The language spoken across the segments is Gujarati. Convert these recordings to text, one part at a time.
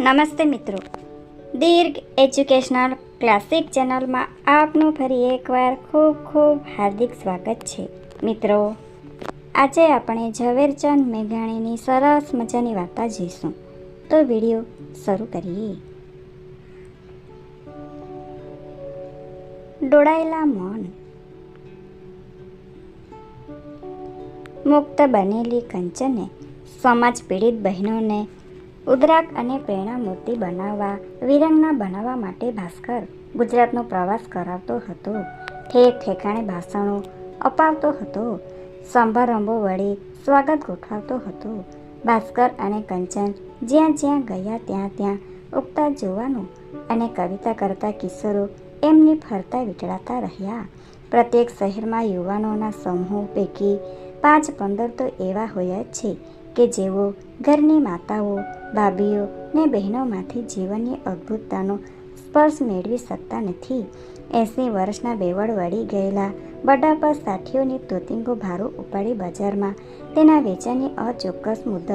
નમસ્તે મિત્રો. દીર્ઘ એજ્યુકેશનલ ક્લાસિક ચેનલમાં આપનું ફરી એકવાર ખૂબ ખૂબ હાર્દિક સ્વાગત છે. મિત્રો, આજે આપણે ઝવેરચંદ મેઘાણીની સરસ મજાની વાર્તા જોઈશું. તો વીડિયો શરૂ કરીએ. ડોળાયેલા મન. મુક્ત બનેલી કંચને સમાજ પીડિત બહેનોને ઉદ્રાક અને પ્રેરણા મૂર્તિ બનાવવા વિરંગના બનાવવા માટે ભાસ્કર ગુજરાતનો પ્રવાસ કરાવતો હતો. ઠેક ઠેકાણે ભાષણો અપાવતો હતો. સમારંભો વડે સ્વાગત ગોઠવાતો હતો. ભાસ્કર અને કંચન જ્યાં જ્યાં ગયા ત્યાં ત્યાં ઉગતા જોવાનું અને કવિતા કરતા કિશોરો એમની ફરતા વીટળાતા રહ્યા. પ્રત્યેક શહેરમાં યુવાનોના સમૂહ પૈકી પાંચ પંદર તો એવા હોય જ છે કે જેઓ ઘરની માતાઓ, ભાભીઓ ને બહેનોમાંથી જીવનની અદ્ભુતતાનો સ્પર્શ મેળવી શકતા નથી. એંસી વર્ષના બેવડ વળી ગયેલા બડાપા સાથીઓની તોતિંગો ભારું ઉપાડી બજારમાં તેના વેચાણની અચોક્કસ મુદત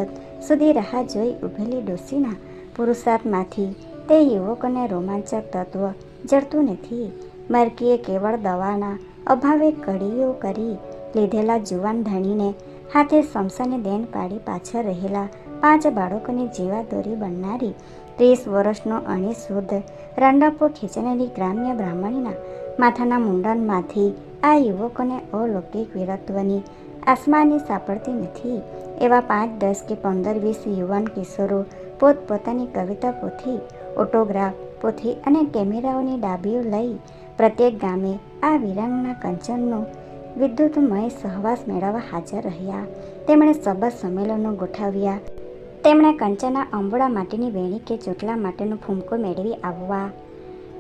સુધી રાહ જોઈ ઊભેલી ડોસીના પુરુષાર્થમાંથી તે યુવકોને રોમાંચક તત્વ જડતું નથી. મરકીએ કેવળ દવાના અભાવે કડીઓ કરી લીધેલા જુવાન ધણીને હાથે શમશાને દેન પાડી પાછળ રહેલા પાંચ બાળકોની જીવાદોરી બનનારી ત્રીસ વર્ષનો અણી શુદ્ધ રાંડાપો ખેંચનારી ગ્રામ્ય બ્રાહ્મણીના માથાના મુંડનમાંથી આ યુવકોને અલૌકિક વીરત્વની આસમાની સાંપડતી નથી એવા પાંચ, દસ કે પંદર, વીસ યુવાન કિશોરો પોતપોતાની કવિતા પોથી, ઓટોગ્રાફ પોથી અને કેમેરાઓની ડાબીઓ લઈ પ્રત્યેક ગામે આ વિરાંગના કંચનનો વિદ્યુતમય સહવાસ મેળવવા હાજર રહ્યા. તેમણે સભા સંમેલનો ગોઠવ્યા. તેમણે કંચના અંબોળા માટેની વેણી કે ચોટલા માટેનો ફૂમકો મેળવી આવવા.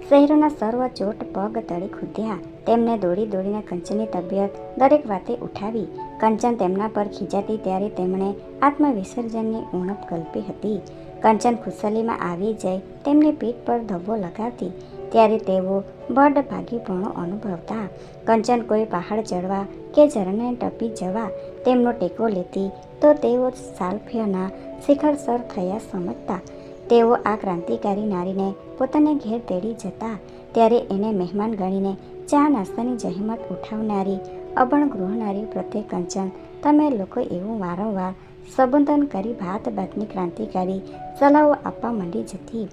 શહેરોના સર્વ ચોટ પગ તળે ખૂદ્યા. તેમને દોડી દોડીને કંચનની તબિયત દરેક વાતે ઉઠાવી. કંચન તેમના પર ખીજાતી ત્યારે તેમણે આત્મવિસર્જનની ઉણપ કલ્પી હતી. કંચન ખુશાલીમાં આવી જાય તેમની પીઠ પર ધબ્બો લગાવતી ત્યારે તેઓ બડ ભાગીપણો અનુભવતા કંચન કોઈ પહાડ ચડવા કે ઝરણે ટપી જવા તેમનો ટેકો લેતી, તો તેઓ સાલ્ફ્યના શિખર સર થયા સમજતા. તેઓ આ ક્રાંતિકારી નારીને પોતાને ઘેર તેડી જતા, ત્યારે એને મહેમાન ગણીને ચા નાસ્તાની જહેમત ઉઠાવનારી અભણ ગૃહનારી પ્રત્યે કંચન, તમે લોકો એવું વારંવાર સંબોધન કરી ભાત ભાતની ક્રાંતિકારી સલાહો આપવા માંડી જતી.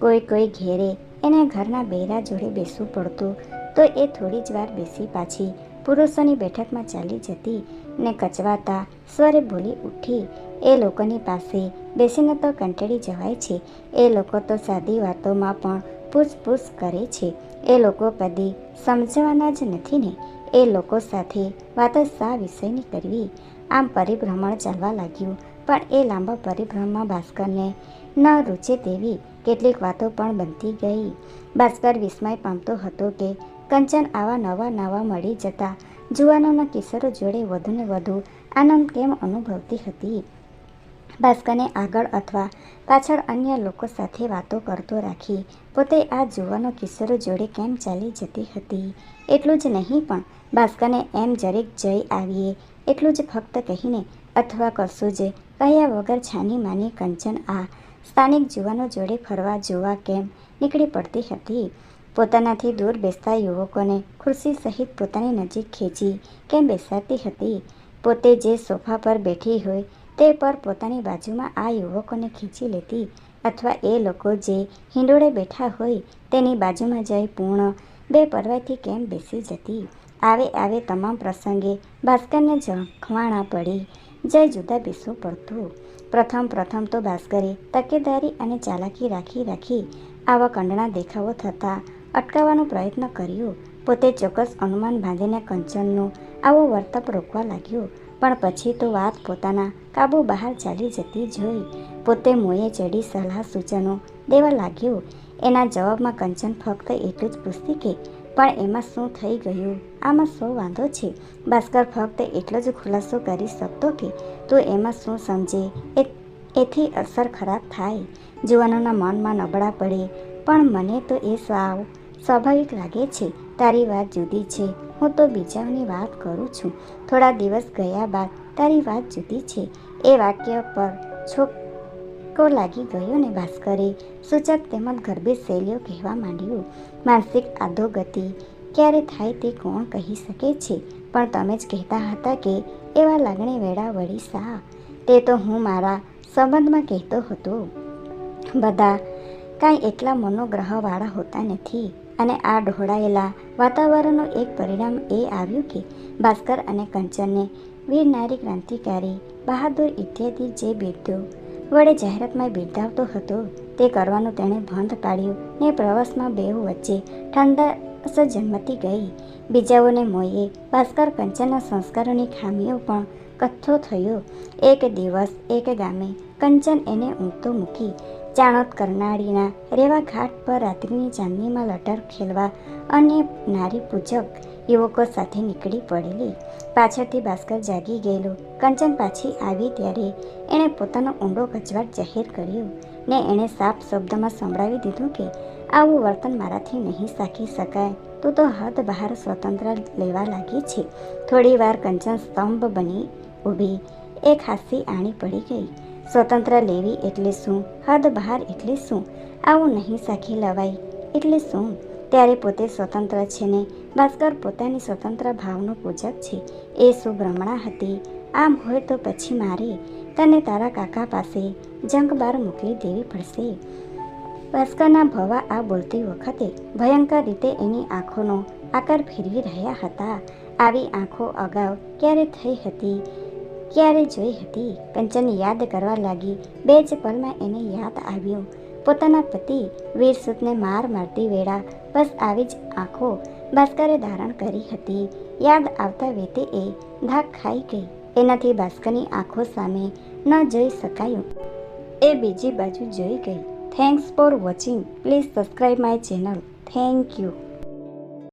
કોઈ કોઈ ઘેરે એને ઘરના બૈરા જોડે બેસવું પડતું, તો એ થોડી જ વાર બેસી પાછી પુરુષોની બેઠકમાં ચાલી જતી ને કચવાતા સ્વરે બોલી ઉઠી, એ લોકોની પાસે બેસીને તો કંટાળી જવાય છે. એ લોકો તો સાદી વાતોમાં પણ પૂછપૂછ કરે છે. એ લોકો કદી સમજવાના જ નથી ને. એ લોકો સાથે વાતો શા વિષયની કરવી? આમ પરિભ્રમણ ચાલવા લાગ્યું. પણ એ લાંબા પરિભ્રમણમાં ભાસ્કરને ન રૂચે તેવી કેટલીક વાતો પણ બનતી ગઈ. ભાસ્કર વિસ્મય પામતો હતો કે કંચન આવા નવા નવા મળી જતા જુવાનોના કિશોરો જોડે વધુને વધુ આનંદ કેમ અનુભવતી હતી? ભાસ્કરને આગળ અથવા પાછળ અન્ય લોકો સાથે વાતો કરતો રાખી પોતે આ જુવાનો કિશોરો જોડે કેમ ચાલી જતી હતી? એટલું જ નહીં પણ ભાસ્કરને એમ જરીક જઈ આવીએ એટલું જ ફક્ત કહીને અથવા કશું જે. કહ્યા વગર છાની માની કંચન આ સ્થાનિક જુવાનો જોડે ફરવા જોવા કેમ નીકળી પડતી હતી. પોતાનાથી દૂર બેસતા યુવકોને ખુરશી સહિત પોતાની નજીક ખેંચી કેમ બેસાતી હતી. પોતે જે સોફા પર બેઠી હોય તે પર પોતાની બાજુમાં આ યુવકોને ખીંચી લેતી અથવા એ લોકો જે હિંડોળે બેઠા હોય તેની બાજુમાં જઈ પૂર્ણ બે પરવાથી કેમ બેસી જતી. આવે આવે તમામ પ્રસંગે ભાસ્કરને ઝંખવાણા પડી. જય જુદા બેસવું પડતું પ્રથમ પ્રથમ તો ભાસ્કરે તકેદારી અને ચાલાકી રાખી રાખી આવા કંડણા દેખાવો થતાં અટકાવવાનો પ્રયત્ન કર્યો. પોતે ચોક્કસ અનુમાન બાંધીને કંચનનો આવો વર્તપ રોકવા લાગ્યો. પણ પછી તો વાત પોતાના કાબુ બહાર ચાલી જતી જોઈ પોતે મોએ ચડી સલાહ સૂચનો દેવા લાગ્યો. એના જવાબમાં કંચન ફક્ત એટલું જ પૂછતી કે પણ એમાં શું થઈ ગયું? આમાં શું વાંધો છે? ભાસ્કર ફક્ત એટલો જ ખુલાસો કરી શકતો કે તું એમાં શું સમજે? એ, એથી અસર ખરાબ થાય. જુવાનોના મનમાં નબળા પડે. પણ મને તો એ સાવ સ્વાભાવિક લાગે છે. તારી વાત જુદી છે. હું તો બીજાની વાત કરું છું. થોડા દિવસ ગયા બાદ તારી વાત જુદી છે. એ વાક્ય પર છોક ચટકો લાગી ગયો ને ભાસ્કરે સૂચક તેમજ ગર્ભિત શૈલીઓ કહેવા માંડ્યું. માનસિક આધોગતિ, ક્યારે થાય તે કોણ કહી શકે છે? પણ તમે જ કહેતા હતા કે એવા લાગણી વેળા વળી સા તે તો હું મારા સંબંધમાં કહેતો હતો. બધા કાંઈ એટલા મનોગ્રહવાળા હોતા નથી અને આ ઢોળાયેલા વાતાવરણનું એક પરિણામ એ આવ્યું કે ભાસ્કર અને કંચનને વીર નારી ક્રાંતિકારી બહાદુર ઇત્યાદિ જે બિરદો વડે જાહેરાતમાં બિરદાવતો હતો. તે કરવાનું તેણે બંધ પાડ્યું ને પ્રવાસમાં બેઉ વચ્ચે ઠંડા જન્મતી ગઈ. બીજાઓને મોયે ભાસ્કર કંચનના સંસ્કારોની ખામીઓ પણ કથ્થો થયો. એક દિવસ એક ગામે કંચન એને ઊંઘતો મૂકી ચાણોત કરનાળીના રેવા ઘાટ પર રાત્રિની ચાંદનીમાં લટર ખેલવા અને નારી પૂજક યુવકો સાથે નીકળી પડેલી. પાછળથી ભાસ્કર જાગી ગયેલો. કંચન પાછી આવી ત્યારે એણે પોતાનો ઊંડો કચવાટ જાહેર કર્યો ને એણે સાફ શબ્દમાં સંભળાવી દીધું કે, આવું વર્તન મારાથી નહીં સાખી શકાય. તું તો હદ બહાર સ્વતંત્ર લેવા લાગી છે. થોડી વાર કંચન સ્તંભ બની ઊભી. એક હાસી આણી પડી ગઈ. સ્વતંત્ર લેવી એટલે શું? હદ બહાર એટલે શું? આવું નહીં સાખી લવાય એટલે શું? ત્યારે પોતે સ્વતંત્ર છે ને? ભાસ્કર પોતાની સ્વતંત્ર ભાવનો પૂજક છે. એ સુભ્રમણા હતી. આમ હોય તો પછી મારે તને તારા કાકા પાસે જંગ બાર મોકલી દેવી પડશે. ભાસ્કરના ભવા આ બોલતી વખતે ભયંકર રીતે એની આંખોનો આકાર ફેરવી રહ્યા હતા. આવી આંખો અગાઉ ક્યારે થઈ હતી? ક્યારે જોઈ હતી? કંચન યાદ કરવા લાગી. બે જ પલમાં એને યાદ આવ્યું. પોતાના પતિ વીરસુતને માર મારતી વેળા બસ આવી જ આંખો ભાસ્કરે ધારણ કરી હતી. યાદ આવતા વેતે એ ધાક ખાઈ ગઈ. એનાથી ભાસ્કરની આંખો સામે ન જોઈ શકાયું. એ બીજી બાજુ જોઈ ગઈ. Thanks for watching please subscribe my channel thank you